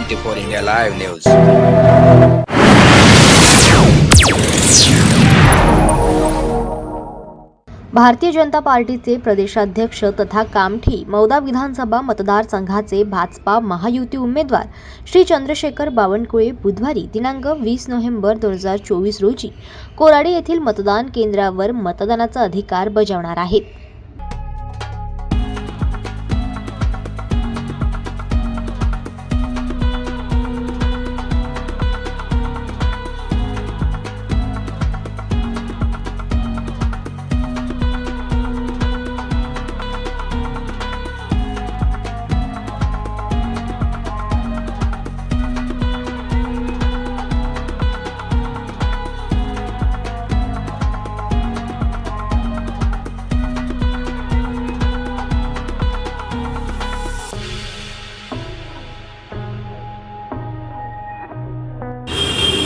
24 India Live News. Bharatiya Janata पार्टीचे प्रदेशाध्यक्ष तथा कामठी मौदा विधानसभा मतदारसंघाचे भाजपा महायुती उमेदवार श्री चंद्रशेखर बावनकुळे बुधवारी दिनांक वीस नोव्हेंबर दोन हजार चोवीस रोजी कोराडी येथील मतदान केंद्रावर मतदानाचा अधिकार बजावणार आहेत